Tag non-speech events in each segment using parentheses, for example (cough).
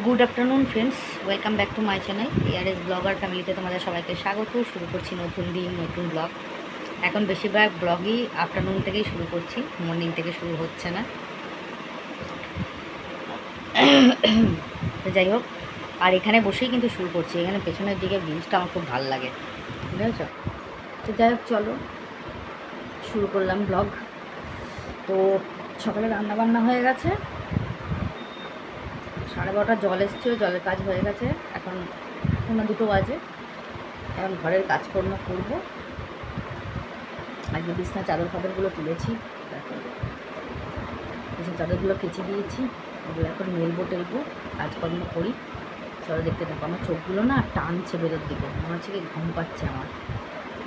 Good afternoon friends welcome back to my channel ARS blogger ফ্যামিলিতে তোমাদের সবাইকে স্বাগত। শুরু করছি নতুন দিন, নতুন ব্লগ এখন বেশিরভাগ ব্লগই আফটারনুন থেকেই শুরু করছি মর্নিং থেকে শুরু হচ্ছে না। যাই হোক, আর এখানে বসেই কিন্তু শুরু করছি। এখানে পেছনের দিকে ভিউজটা আমার খুব ভালো লাগে। বুঝেছ তো যাই হোক, চলো শুরু করলাম ব্লগ তো সকালে রান্না বান্না হয়ে গেছে। সাড়ে বারোটা জল এসছে জলের কাজ হয়ে গেছে। এখন পনেরো দুটো বাজে। এখন ঘরের কাজকর্ম করব। আজকে বিছনা চাদর ফাদরগুলো তুলেছি। বিছনা চাদরগুলো কেচে দিয়েছি। ওগুলো এখন মেলবো, টেলবো, কাজকর্ম করি। চলো দেখতে থাকো, আমার চোখগুলো না টানছে বেরোর দিকে। মনে হচ্ছে কি ঘুম পাচ্ছে আমার।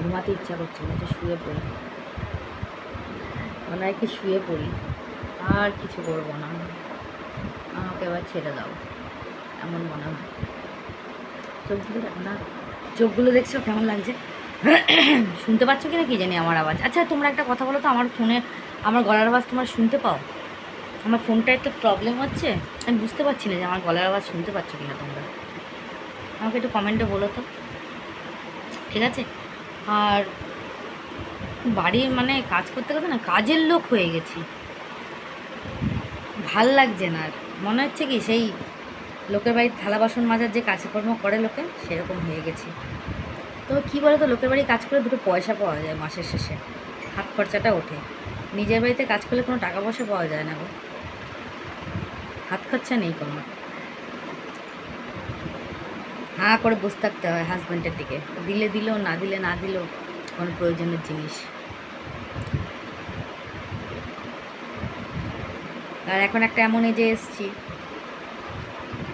ঘুমাতে ইচ্ছা করছে মনে হচ্ছে শুয়ে পড়ি। মনে হয় কি শুয়ে পড়ি। আর কিছু করব না। আমাকে এবার ছেড়ে দাও। এমন মনে হয়। চোখগুলো না। চোখগুলো দেখছ, কেমন লাগছে? (clears throat) শুনতে পাচ্ছ কি না কি জানি আমার আওয়াজ? আচ্ছা তোমরা একটা কথা বলো তো, আমার ফোনে, আমার গলার আওয়াজ তোমরা শুনতে পাও? আমার ফোনটা একটু প্রবলেম হচ্ছে? আমি বুঝতে পারছি না যে আমার গলার আওয়াজ শুনতে পাচ্ছ কি না তোমরা। আমাকে একটু কমেন্টে বলো তো। ঠিক আছে? আর বাড়ির মানে কাজ করতে করতে না, কাজের লোক হয়ে গেছি। ভালো লাগছে না আর মনে হচ্ছে কি সেই লোকের বাড়ির থালা বাসন মাজার যে কাজকর্ম করে লোকে, সেরকম হয়ে গেছে। তবে কী বলো তো লোকের বাড়ি কাজ করে দুটো পয়সা পাওয়া যায় মাসের শেষে। হাত খরচাটা ওঠে। নিজের বাড়িতে কাজ করলে কোনো টাকা পয়সা পাওয়া যায় না গো। হাত খরচা নেই কোনো। হাঁ করে বসে থাকতে হয় হাজব্যান্ডের দিকে। দিলে দিল, না দিলে না দিল, কোনো প্রয়োজনের জিনিস। আর এখন একটা এমন এজে এসছি।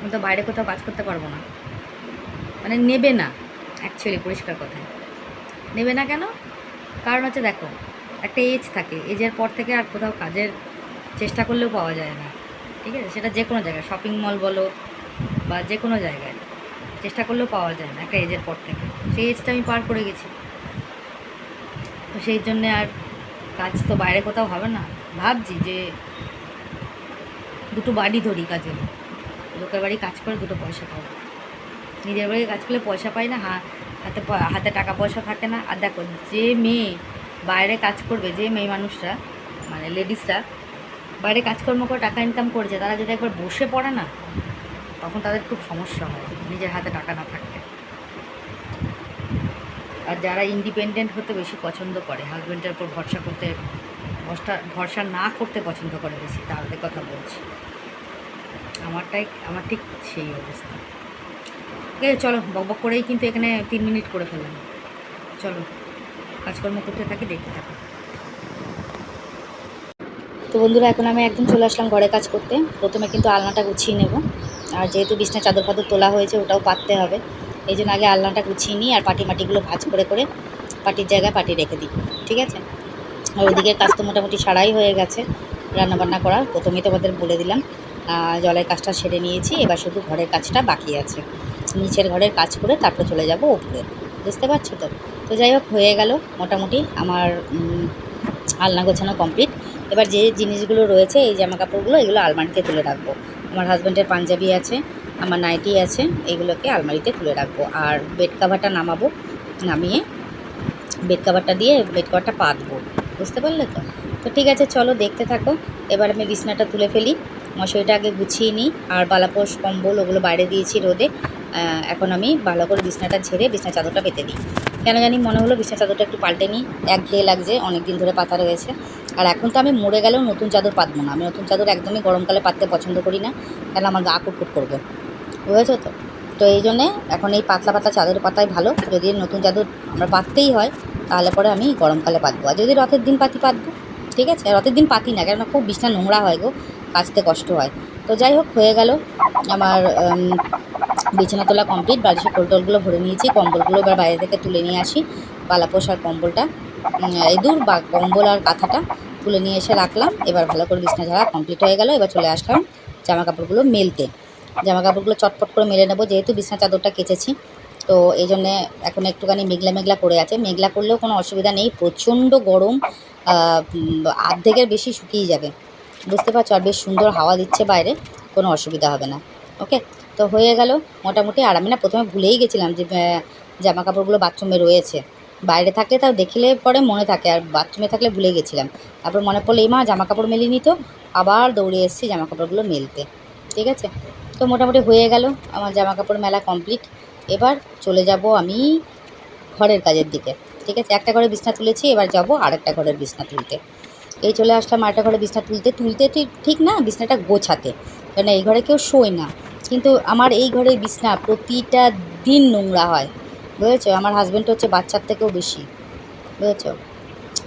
আমি তো বাইরে কোথাও কাজ করতে পারব না। মানে নেবে না অ্যাকচুয়ালি পরিষ্কার কথায় নেবে না কেন? কারণ হচ্ছে দেখো, একটা এজ থাকে। এজের পর থেকে আর কোথাও কাজের চেষ্টা করলেও পাওয়া যায় না। ঠিক আছে? সেটা যে কোনো জায়গায় শপিং মল বলো বা যে কোনো জায়গায় চেষ্টা করলেও পাওয়া যায় না একটা এজের পর থেকে। সেই এজটা আমি পার করে গেছি। তো সেই জন্যে আর কাজ তো বাইরে কোথাও হবে না। ভাবছি যে দুটো বাড়ি ধরি কাজে লোকের বাড়ি কাজ করে, দুটো পয়সা পাবো নিজের বাড়ি কাজ করলে পয়সা পাই না হাতে হাতে টাকা পয়সা থাকে না। আর দেখো, যে মেয়ে বাইরে কাজ করবে, যে মেয়ে মানুষরা মানে লেডিসরা, বাইরে কাজকর্ম করে টাকা ইনকাম করছে, তারা যদি একবার বসে পড়ে না, তখন তাদের খুব সমস্যা হয়, নিজের হাতে টাকা না থাকলে। আর যারা ইন্ডিপেন্ডেন্ট হতে বেশি পছন্দ করে হাজব্যান্ডের উপর ভরসা করতে ভরসা না করতে পছন্দ করে বেশি তাদের কথা বলছি। আমারটাই, আমার ঠিক সেই অবস্থা। ঠিক আছে, চলো বকবক করেই কিন্তু এখানে তিন মিনিট করে ফেললাম। চলো, কাজকর্ম করতে থাকি, দেখতে থাকো। তো বন্ধুরা, এখন আমি একদম চলে আসলাম ঘরে কাজ করতে। প্রথমে কিন্তু আলনাটা গুছিয়ে নেব। আর যেহেতু বিছনা চাদর ফাদর তোলা হয়েছে, ওটাও পাততে হবে। এই জন্য আগে আলনাটা গুছিয়ে নিই, আর পাটি মাটিগুলো ভাঁজ করে করে পাটির জায়গায় পাটি রেখে দিই। ঠিক আছে? আর ওইদিকে কাজ তো মোটামুটি সারাই হয়ে গেছে, রান্নাবান্না করার প্রথমেই তোমাদের বলে দিলাম জলের কাজটা সেরে নিয়েছি, এবার শুধু ঘরের কাজটা বাকি আছে। নিচের ঘরের কাজ করে তারপর চলে যাব উপরে। বুঝতে পারছ তো? তো যাই হোক, হয়ে গেল মোটামুটি আমার আলনা গোছানো কমপ্লিট এবার যে জিনিসগুলো রয়েছে, এই জামা কাপড়গুলো এগুলো আলমারিতে তুলে রাখব। আমার হাজব্যান্ডের পাঞ্জাবি আছে, আমার নাইটি আছে, এগুলোকে আলমারিতে তুলে রাখব। আর বেড কাভারটা নামাবো, নামিয়ে বেড কাভারটা দিয়ে বেড কাভারটা পাতবো। বুঝতে পারলে তো? তো ঠিক আছে, চলো দেখতে থাকো। এবার আমি বিছনাটা তুলে ফেলি। মশারিটা আগে গুছিয়ে নিই। আর বালাপোষ কম্বল ওগুলো বাইরে দিয়েছি রোদে। এখন আমি ভালো করে বিছনাটা ঝেড়ে বিছনা চাদরটা পেতে দিই। কেন জানি মনে হলো বিছনা চাদরটা একটু পাল্টে নিই। এক ঘেয়ে লাগছে অনেক দিন ধরে পাতা রয়েছে। আর এখন তো আমি মরে গেলেও নতুন চাদর পাতবো না। আমি নতুন চাদর একদমই গরমকালে পাততে পছন্দ করি না। কেন আমার গা কুটকুট করবে? বুঝেছ তো? তো এই জন্যে এখন এই পাতলা পাতলা চাদর পাতাই ভালো। যদি নতুন চাদর আমরা পাততেই হয় তাহলে পরে আমি গরমকালে পাতবো। আর যদি রথের দিন পাতি, পাতবো। ঠিক আছে? রথের দিন পাতি না, কেননা খুব বিছনা নোংরা হয় গো কাচতে কষ্ট হয়। তো যাই হোক, হয়ে গেল। আমার বিছানা তোলা কমপ্লিট বালিশের কোলটোলগুলো ভরে নিয়েছি। কম্বলগুলো এবার বাইরে থেকে তুলে নিয়ে আসি। পালাপোষ আর কম্বলটা। এই দূর বা, কম্বল আর কাঁথাটা তুলে নিয়ে এসে রাখলাম। এবার ভালো করে বিছনা ঝাড়া কমপ্লিট হয়ে গেল। এবার চলে আসলাম জামা কাপড়গুলো মেলতে। জামা কাপড়গুলো চটপট করে মেলে নেব। যেহেতু বিছনা চাদরটা কেচেছি তো এই জন্যে এখন একটুখানি মেঘলা মেঘলা করে আছে। মেঘলা করলেও কোনো অসুবিধা নেই। প্রচণ্ড গরম আর্ধেকের বেশি শুকিয়ে যাবে। বুঝতে পারছ? আর বেশ সুন্দর হাওয়া দিচ্ছে বাইরে, কোনো অসুবিধা হবে না। ওকে? তো হয়ে গেল মোটামুটি। আর আমি না প্রথমে ভুলেই গেছিলাম যে জামা কাপড়গুলো বাথরুমে রয়েছে। বাইরে থাকলে তাও দেখলে পরে মনে থাকে, আর বাথরুমে থাকলে ভুলে গেছিলাম। তারপর মনে পড়ল, এই মা জামা কাপড় মেলিনি তো? আবার দৌড়ে এসেছি জামা কাপড়গুলো মেলতে। ঠিক আছে? তো মোটামুটি হয়ে গেল। আমার জামা কাপড় মেলা কমপ্লিট। এবার চলে যাব আমি ঘরের কাজের দিকে, ঠিক আছে? একটা ঘরে বিছনা তুলেছি, এবার যাব আরেকটা ঘরের বিছনা তুলতে। এই চলে আসলাম আরেকটা ঘরে বিছনা তুলতে। তুলতে ঠিক ঠিক না? বিছনাটা গোছাতে। কেন এই ঘরে কেউ শোয় না। কিন্তু আমার এই ঘরের বিছনা প্রতিটা দিন নোংরা হয়। বুঝেছ? আমার হাজব্যান্ড হচ্ছে বাচ্চার থেকেও বেশি। বুঝেছ?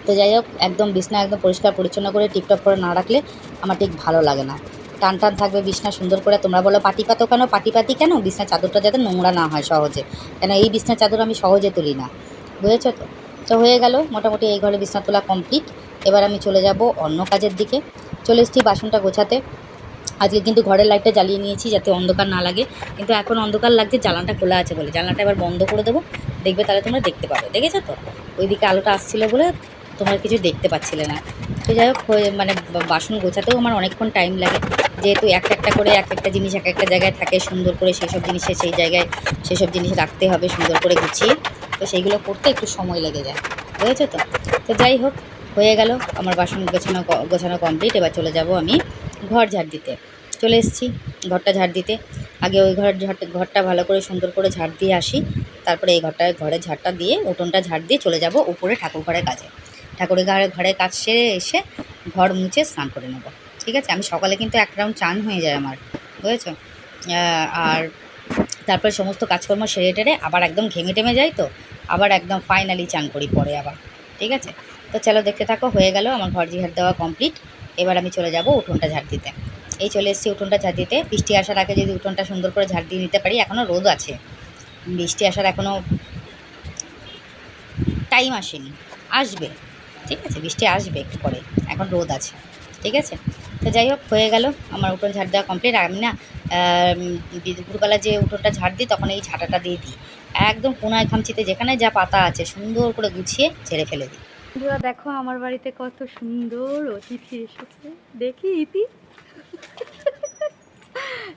তো যাই হোক, একদম বিছনা একদম পরিষ্কার পরিচ্ছন্ন করে টিপটপ করে না রাখলে আমার ঠিক ভালো লাগে না। টান টান থাকবে, বিছনা সুন্দর করে। তোমরা বলো পাটি পাতো কেন? পাটি পাতি কেন? বিছনা চাদরটা যাতে নোংরা না হয় সহজে। কেন এই বিছনা চাদর আমি সহজে তুলি না। বুঝেছ তো? তো হয়ে গেল, মোটামুটি এই ঘরে বিছনা তোলা কমপ্লিট এবার আমি চলে যাব অন্য কাজের দিকে। চলে এসেছি বাসনটা গোছাতে। আজকে কিন্তু ঘরের লাইটটা জ্বালিয়ে নিয়েছি যাতে অন্ধকার না লাগে। কিন্তু এখন অন্ধকার লাগছে, জানলাটা খোলা আছে বলে। জানলাটা এবার বন্ধ করে দেবো। দেখবে তাহলে তোমরা দেখতে পাবে। দেখেছ তো? ওইদিকে আলোটা আসছিল বলে তোমরা কিছু দেখতে পাচ্ছিলে না। তো যাই হোক মানে বাসন গোছাতেও আমার অনেকক্ষণ টাইম লাগে। যেহেতু একটা একটা করে এক একটা জিনিস এক একটা জায়গায় থাকে, সুন্দর করে সেই সব জিনিসে সেই জায়গায় সেই সব জিনিস রাখতে হবে, সুন্দর করে গুছিয়ে। তো সেইগুলো করতে একটু সময় লেগে যায়। বুঝেছ তো? তো যাই হোক, হয়ে গেল। আমার বাসন গোছানো গোছানো কমপ্লিট এবার চলে যাব আমি ঘর ঝাড় দিতে। চলে এসেছি ঘরটা ঝাড় দিতে। আগে ওই ঘর ঘরটা ভালো করে সুন্দর করে ঝাড় দিয়ে আসি। তারপরে এই ঘরটা ঘরে ঝাড়টা দিয়ে, উঠোনটা ঝাড় দিয়ে চলে যাব উপরে ঠাকুর ঘরের কাজে। ঠাকুরের ঘরে, ঘরের কাজ সেরে এসে ঘর মুছে স্নান করে নেব। ঠিক আছে? আমি সকালে কিন্তু এক রাউন্ড চান হয়ে যায় আমার, বুঝেছ? আর তারপরে সমস্ত কাজকর্ম সেরে টেরে আবার একদম ঘেমে টেমে যাই তো, আবার একদম ফাইনালি চান করি পরে আবার, ঠিক আছে? তো চলো দেখতে থাকো, হয়ে গেল আমার ঘর ঝাড় দেওয়া কমপ্লিট এবার আমি চলে যাব উঠোনটা ঝাড় দিতে। এই চলে এসেছি উঠোনটা ঝাড় দিতে। বৃষ্টি আসার আগে যদি উঠোনটা সুন্দর করে ঝাড় দিয়ে নিতে পারি এখনও রোদ আছে। বৃষ্টি আসার এখনও টাইম আসেনি। আসবে, ঠিক আছে? বৃষ্টি আসবে একটু পরে, এখন রোদ আছে, ঠিক আছে? তো যাই হোক হয়ে গেল। আমার উঠোন ঝাড় দেওয়া কমপ্লিট আমি না দুপুরবেলা যে উঠোনটা ঝাড় দিই তখন এই ঝাঁটাটা দিয়ে দিই। একদম কোনায় খামচিতে যেখানে যা পাতা আছে সুন্দর করে গুছিয়ে ছেড়ে ফেলে দিই। বন্ধুরা দেখো আমার বাড়িতে কত সুন্দর অতিথি এসেছে। দেখি ইতি।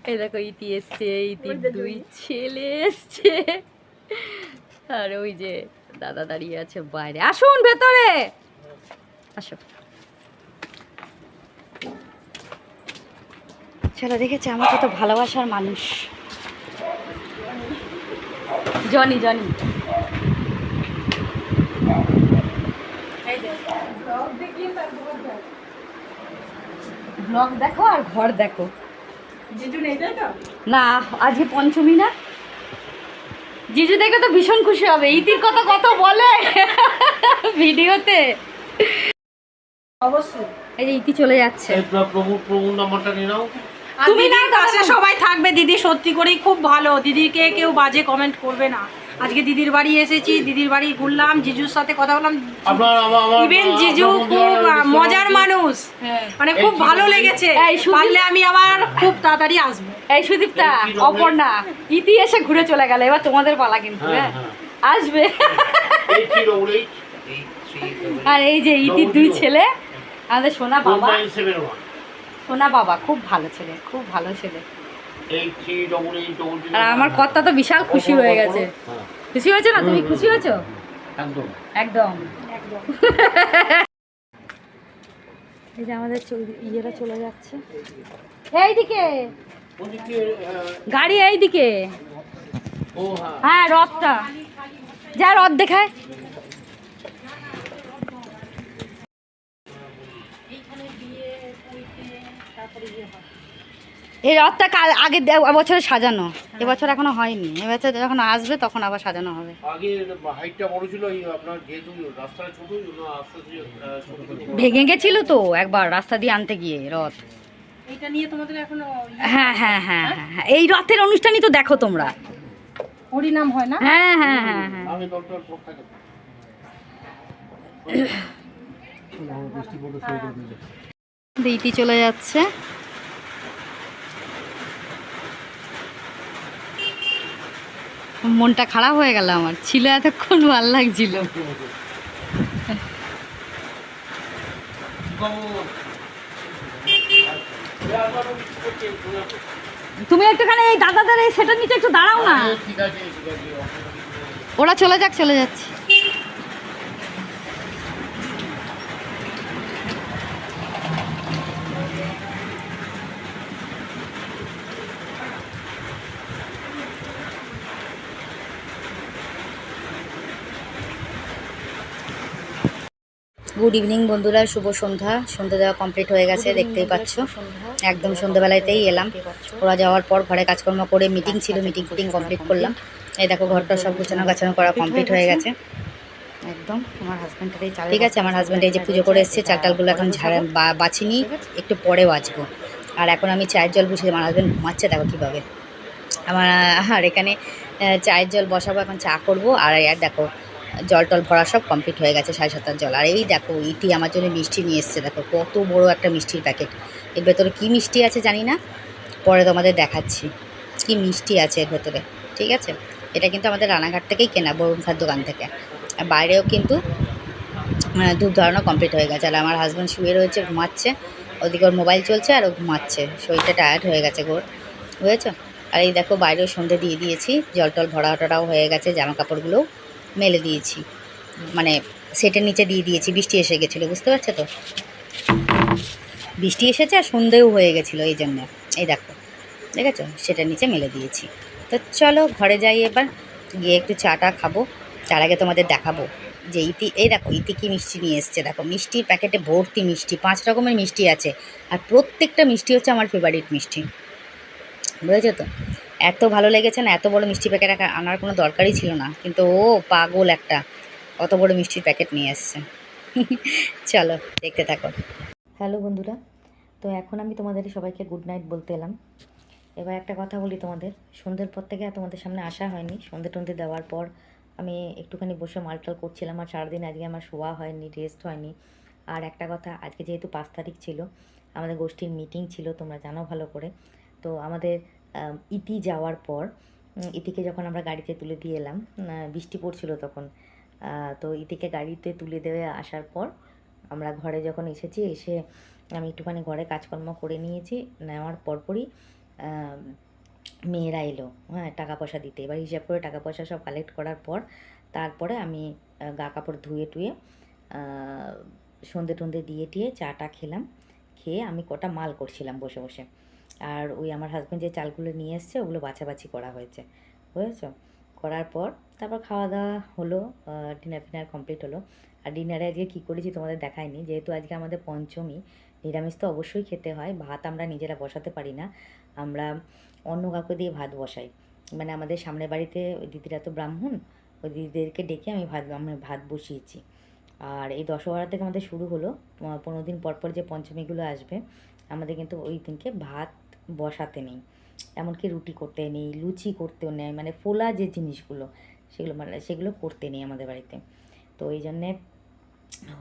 এই দেখো ইতি এসছে ইতির দুই ছেলে এসছে। আর ওই যে দাদা দাঁড়িয়ে আছে বাইরে। আসুন ভেতরে! আসো। চলো দেখেছে আমার কত ভালোবাসার মানুষ। Johnny Johnny. ব্লগ দেখো আর ঘর দেখো। না আজকে পঞ্চমী না? জিজু দেখে তো ভীষণ খুশি হবে। ইতির কথা কত বলে ভিডিওতে? অবশ্যই। এই যে ইতি চলে যাচ্ছে। এই প্র- প্রভু নাম্বারটা নিয়ে নাও। আর দিদির কাছে সবাই থাকবে দিদি সত্যি করেই খুব ভালো। দিদিকে কেউ বাজে কমেন্ট করবে না। আজকে দিদির বাড়ি এসেছি দিদির বাড়ি ঘুরলাম জিজুর সাথে কথা বললাম। আপনার আমার আমার ইভেন জিজু খুব। মজার মানুষ। মানে খুব ভালো লেগেছে। পারলে আমি আবার খুব তাড়াতাড়ি আসব। এই সুদীপটা? অপর্ণা ইতি এসে ঘুরে চলে গেল। এবার তোমাদের পালা কিন্তু হ্যাঁ, হ্যাঁ? হ্যাঁ। আসবে। আর এই যে ইতির দুই ছেলে আমাদের সোনা বাবা। সোনা বাবা খুব ভালো ছেলে খুব ভালো ছেলে। আর আমার কর্তা তো বিশাল খুশি হয়ে গেছে। খুশি হয়েছে না? তুমি খুশি হয়েছো? একদম। একদম। একদম। এই যে আমাদের ইয়েরা চলে যাচ্ছে। এইদিকে। গাড়ি এইদিকে। হ্যাঁ। হ্যাঁ রথটা। যা রথ দেখায়। এই রথটা কাল আগে বছরে সাজানো। এবছর এখনও হয়নি। এবছর যখন আসবে তখন আবার সাজানো হবে। আগে হাইটটা বড় ছিল এই আপনার যেহেতু রাস্তাটা ছোট জন্য আস্তে আস্তে আহ, ছোট ছোট করে- ভেঙে গেছিল তো একবার রাস্তা দিয়ে আনতে গিয়ে রথ। এটা নিয়ে তোমাদের এখনও হ্যাঁ হ্যাঁ হ্যাঁ হ্যাঁ? হ্যাঁ এই রথের অনুষ্ঠানই তো দেখো তোমরা। হরিনাম হয় না? হ্যাঁ হ্যাঁ হ্যাঁ হ্যাঁ। আমি (coughs) দিইটি চলে যাচ্ছে। মনটা খারাপ হয়ে গেল আমার। ছিল এতক্ষণ ভালো লাগছিল। তুমি একটুখানি এই দাদাদের এই সেটার নিচে একটু দাঁড়াও না। ওরা চলে যাক চলে যাচ্ছে। গুড ইভিনিং বন্ধুরা। শুভ সন্ধ্যা। সন্ধ্যা দেওয়া কমপ্লিট হয়ে গেছে দেখতেই পাচ্ছ। একদম সন্ধ্যাবেলাতেই এলাম। ওরা যাওয়ার পর ঘরে কাজকর্ম করে মিটিং ছিল মিটিং ফিটিং কমপ্লিট করলাম। এই দেখো ঘরটা সব গুছানো গাছানো করা কমপ্লিট হয়ে গেছে। একদম আমার হাজব্যান্ডের এই ঠিক আছে আমার হাজব্যান্ড এই যে পুজো করে এসছে চাল টালগুলো এখন ঝাড়া বা- বাছিনি একটু পরে বাঁচবো আর এখন আমি চায়ের জল বসিয়ে আমার হাজব্যান্ড ঘুমাচ্ছে দেখো কীভাবে আমার আর এখানে চায়ের জল বসাবো এখন চা করব। আর আর দেখো জল টল ভরা সব কমপ্লিট হয়ে গেছে সাড়ে সাতটার জল। আর এই দেখো ইটি আমার জন্য মিষ্টি নিয়ে এসছে দেখো কত বড় একটা মিষ্টির প্যাকেট এর ভেতরে কী মিষ্টি আছে জানি না পরে তোমাদের দেখাচ্ছি কি মিষ্টি আছে এর ভেতরে ঠিক আছে? এটা কিন্তু আমাদের রানাঘাট থেকেই কেনা বরুণ খার দোকান থেকে। আর বাইরেও কিন্তু আহ, ধূপ ধরানো কমপ্লিট হয়ে গেছে। আর আমার হাজব্যান্ড শুয়ে রয়েছে ঘুমাচ্ছে ওদিকে ওর মোবাইল চলছে আর ও ঘুমাচ্ছে। শরীরটা টায়ার্ড হয়ে গেছে গোর বুঝেছ? আর এই দেখো বাইরেও সন্ধে দিয়ে দিয়েছি জল টল ভরা হয়ে গেছে জামা কাপড়গুলোও মেলে দিয়েছি। মানে সেটের নিচে দিয়ে দিয়েছি, বৃষ্টি এসে গেছিল, বুঝতে পারছ তো? বৃষ্টি এসেছে আর সন্ধেও হয়ে গেছিল এই জন্য। এই দেখো, দেখেছ? সেটার নিচে মেলে দিয়েছি। তো চলো ঘরে যাই এবার, গিয়ে একটু চাটা খাব। তার আগে তোমাদের দেখাবো যে ইতি, এই দেখো, ইতি কি মিষ্টি নিয়ে এসছে। দেখো, মিষ্টির প্যাকেটে ভর্তি মিষ্টি, পাঁচ রকমের মিষ্টি আছে। আর প্রত্যেকটা মিষ্টি হচ্ছে আমার ফেভারিট মিষ্টি। বুঝেছ তো? এত ভালো লেগেছে না এত বড় মিষ্টি প্যাকেট আনার কোনো দরকারই ছিল না। কিন্তু ও পাগল একটা অত বড় মিষ্টির প্যাকেট নিয়ে এসছে। (laughs) চলো দেখতে থাকো। হ্যালো বন্ধুরা তো এখন আমি তোমাদের সবাইকে গুড নাইট বলতে এলাম। এবার একটা কথা বলি তোমাদের সন্ধ্যের পর থেকে তোমাদের সামনে আসা হয়নি। সন্ধে টন্ধে দেওয়ার পর আমি একটুখানি বসে মালটাল করছিলাম আর সারাদিন আজকে আমার শোয়া হয়নি রেস্ট হয়নি। আর একটা কথা আজকে যেহেতু পাঁচ তারিখ ছিল আমাদের গোষ্ঠীর মিটিং ছিল তোমরা জানো ভালো করে। তো আমাদের আম, ইতি যাওয়ার পর ইতিকে যখন আমরা গাড়িতে তুলে দিয়ে এলাম বৃষ্টি পড়ছিল তখন তো ইতিকে গাড়িতে তুলে দেওয়া আসার পর আমরা ঘরে যখন এসেছি, এসে আমি একটুখানি ঘরে কাজকর্ম করে নিয়েছি, নেওয়ার পরপরই মেয়েরা এলো হ্যাঁ টাকা পয়সা দিতে। এবার হিসাব করে টাকা পয়সা সব কালেক্ট করার পর, তারপরে আমি গা কাপড় ধুয়ে টুয়ে সন্ধে টন্ধে দিয়ে টিয়ে চাটা খেলাম, খেয়ে আমি কটা মাল করছিলাম বসে বসে। আর ওই আমার হাজব্যান্ড যে চালগুলো নিয়ে এসছে, ওগুলো বাছাবাছি করা হয়েছে। বুঝেছ? করার পর তারপর খাওয়া দাওয়া হলো ডিনার ফিনার কমপ্লিট হলো। আর ডিনারে আজকে কী করেছি তোমাদের দেখায়নি। যেহেতু আজকে আমাদের পঞ্চমী, নিরামিষ তো অবশ্যই খেতে হয়। ভাত আমরা নিজেরা বসাতে পারি না। আমরা অন্য কাউকে দিয়ে ভাত বসাই। মানে আমাদের সামনের বাড়িতে ওই দিদিরা তো ব্রাহ্মণ, ওই দিদিদেরকে ডেকে আমি ভাত আমি ভাত বসিয়েছি। আর এই দশহরা থেকে আমাদের শুরু হলো। পনেরো দিন পর পর যে পঞ্চমীগুলো আসবে, আমাদের কিন্তু ওই দিনকে ভাত বসাতে নেই। এমনকি রুটি করতে নেই, লুচি করতেও নেই মানে ফোলা যে জিনিসগুলো, সেগুলো মানে সেগুলো করতে নেই আমাদের বাড়িতে। তো এই জন্যে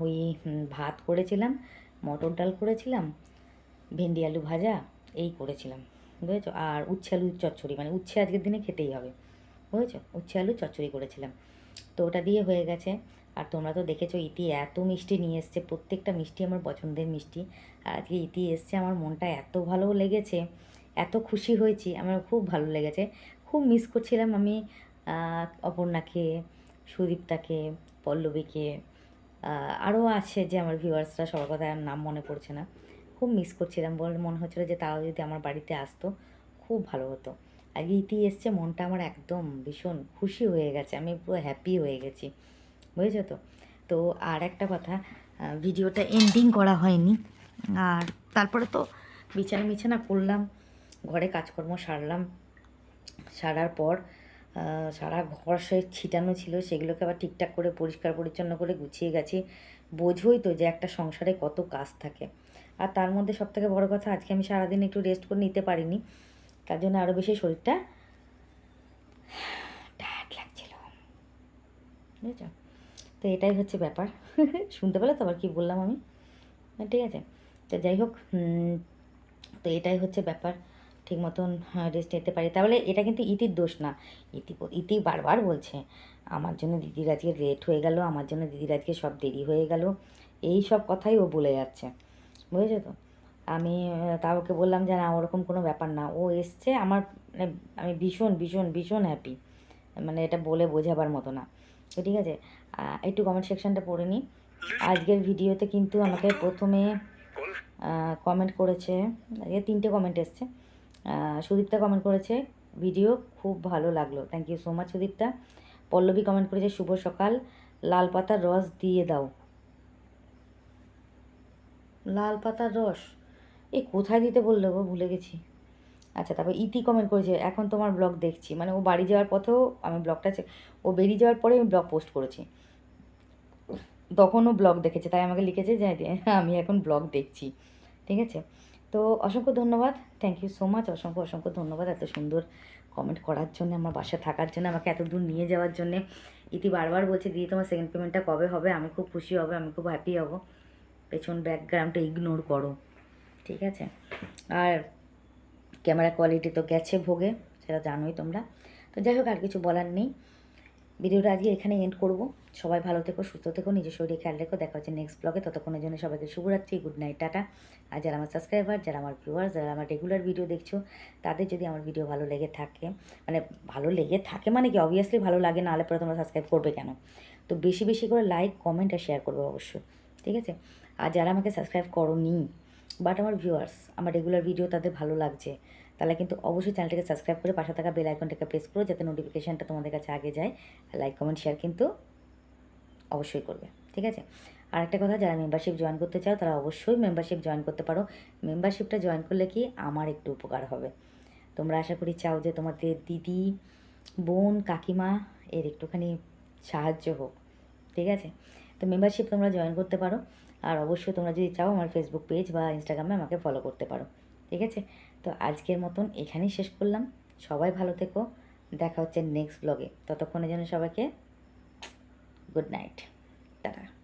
ওই ভাত করেছিলাম, মটর ডাল করেছিলাম, ভেন্ডি আলু ভাজা, এই করেছিলাম, বুঝেছ? আর উচ্ছে আলু চচ্চড়ি মানে উচ্ছে আজকের দিনে খেতেই হবে, বুঝেছ? উচ্ছে আলু চচ্চড়ি করেছিলাম। তো ওটা দিয়ে হয়ে গেছে আর তোমরা তো দেখেছ ইতি এত মিষ্টি নিয়ে এসছে, প্রত্যেকটা মিষ্টি আমার পছন্দের মিষ্টি। আর আজকে ইতি এসছে, আমার মনটা এত ভালো লেগেছে, এত খুশি হয়েছি, আমার খুব ভালো লেগেছে। খুব মিস করছিলাম আমি অপর্ণাকে, সুদীপ্তাকে, পল্লবীকে আরও আছে যে আমার ভিউয়ার্সরা সবার কথা নাম মনে পড়ছে না। খুব মিস করছিলাম বল মনে হচ্ছিল যে তারাও যদি আমার বাড়িতে আসতো, খুব ভালো হতো। আগে ইতি এসছে, মনটা আমার একদম ভীষণ খুশি হয়ে গেছে, আমি পুরো হ্যাপি হয়ে গেছি। বুঝেছ তো? তো আর একটা কথা ভিডিওটা এন্ডিং করা হয়নি। আর তারপরে তো বিছানা বিছানা করলাম, ঘরে কাজকর্ম সারলাম। সারার পর সারা ঘর সে ছিটানো ছিল, সেগুলোকে আবার ঠিকঠাক করে পরিষ্কার পরিচ্ছন্ন করে গুছিয়ে গেছি। বোঝোই তো যে একটা সংসারে কত কাজ থাকে। আর তার মধ্যে সব থেকে বড়ো কথা, আজকে আমি সারাদিন একটু রেস্ট করে নিতে পারিনি। তার জন্য আরও বেশি শরীরটা টায়ার্ড লাগছিল। বুঝেছ? তো এটাই হচ্ছে ব্যাপার। (laughs) শুনতে পেলে তো আবার কী বললাম আমি? হ্যাঁ, ঠিক আছে। তো যাই হোক তো এটাই হচ্ছে ব্যাপার। ঠিক মতন রেস্ট নিতে পারি। তাহলে এটা কিন্তু ইতির দোষ না। ইতি ইতি বারবার বলছে আমার জন্য দিদির আজকে লেট হয়ে গেল আমার জন্য দিদির আজকে সব দেরি হয়ে গেল। এই সব কথাই ও বলে যাচ্ছে। বুঝেছ তো? আমি তাও ওকে বললাম যে না ওরকম কোনো ব্যাপার না। ও এসছে আমার মানে আমি ভীষণ ভীষণ ভীষণ হ্যাপি মানে এটা বলে বোঝাবার মতো না। তো ঠিক আছে। একটু কমেন্ট সেকশনটা পড়ে নিই আজকের ভিডিওতে কিন্তু আমাকে প্রথমে কমেন্ট করেছে আজকে তিনটে কমেন্ট এসছে। সুদীপ্তা কমেন্ট করেছে ভিডিও খুব ভালো লাগল thank you so much Sudipta. Pallavi comment করেছে শুভ সকাল লাল পাতার রস দিয়ে দাও। লাল পাতার রস? এ কোথায় দিতে বলল গো? ভুলে গেছি। আচ্ছা তারপর ইতি কমেন্ট করেছে, এখন তোমার ব্লগ দেখছি। মানে ও বাড়ি যাওয়ার পথেও আমি ব্লগটা ও বেরিয়ে যাওয়ার পরে আমি ব্লগ পোস্ট করেছি। তখনও ব্লগ দেখেছে, তাই আমাকে লিখেছে যে আমি এখন ব্লগ দেখছি। ঠিক আছে? তো অসংখ্য ধন্যবাদ। থ্যাংক ইউ সো মাচ অসংখ্য অসংখ্য ধন্যবাদ এত সুন্দর কমেন্ট করার জন্য, আমার বাসায় থাকার জন্য, আমাকে এত দূর নিয়ে যাওয়ার জন্য। ইতি বারবার বলছে, দিদি, তোমার সেকেন্ড পেমেন্টটা কবে হবে? আমি খুব খুশি হব, আমি খুব হ্যাপি হব। পেছন ব্যাকগ্রাউন্ডটা ইগনোর করো। ঠিক আছে? আর ক্যামেরা কোয়ালিটি তো গেছে ভোগে, সেটা জানোই তোমরা। তো যাই হোক, আর কিছু বলার নেই। ভিডিওটা আজকে এখানে এন্ড করব। সবাই ভালো থেকো, সুস্থ থেকো, নিজের শরীরে খেয়াল রেখো। দেখা হচ্ছে নেক্সট ব্লগে ততক্ষণের জন্য সবাইকে শুভরাত্রি গুড নাইট টাটা। আর যারা আমার সাবস্ক্রাইবার যারা আমার ভিউয়ার্স যারা আমার রেগুলার ভিডিও দেখছ, তাদের যদি আমার ভিডিও ভালো লেগে থাকে মানে ভালো লেগে থাকে মানে কি অবভিয়াসলি ভালো লাগে না হলে পরে তোমরা সাবস্ক্রাইব করবে কেন? তো বেশি বেশি করে লাইক কমেন্ট আর শেয়ার করবে অবশ্যই, ঠিক আছে? আর যারা আমাকে সাবস্ক্রাইব করোনি বাট আমার ভিউয়ার্স আমার রেগুলার ভিডিও তাদের ভালো লাগছে, তাহলে কিন্তু অবশ্যই চ্যানেলটাকে সাবস্ক্রাইব করে পাশে থাকা বেল আইকনটাকে প্রেস করো, যাতে নোটিফিকেশানটা তোমাদের কাছে আগে যায়। লাইক কমেন্ট শেয়ার কিন্তু অবশ্যই করবে, ঠিক আছে? আর একটা কথা, যারা মেম্বারশিপ জয়েন করতে চাও, তারা অবশ্যই মেম্বারশিপ জয়েন করতে পারো। মেম্বারশিপটা জয়েন করলে কি আমার একটু উপকার হবে। তোমরা আশা করি চাও যে তোমাদের দিদি, বোন, কাকিমা, এর একটুখানি সাহায্য হোক, ঠিক আছে? তো মেম্বারশিপ তোমরা জয়েন করতে পারো। আর অবশ্যই তোমরা যদি চাও আমার ফেসবুক পেজ বা ইনস্টাগ্রামে আমাকে ফলো করতে পারো, ঠিক আছে? তো আজকের মতন এখানেই শেষ করলাম। সবাই ভালো থেকো। দেখা হচ্ছে নেক্সট ব্লগে ততক্ষণের জন্য সবাইকে গুড নাইট টাটা।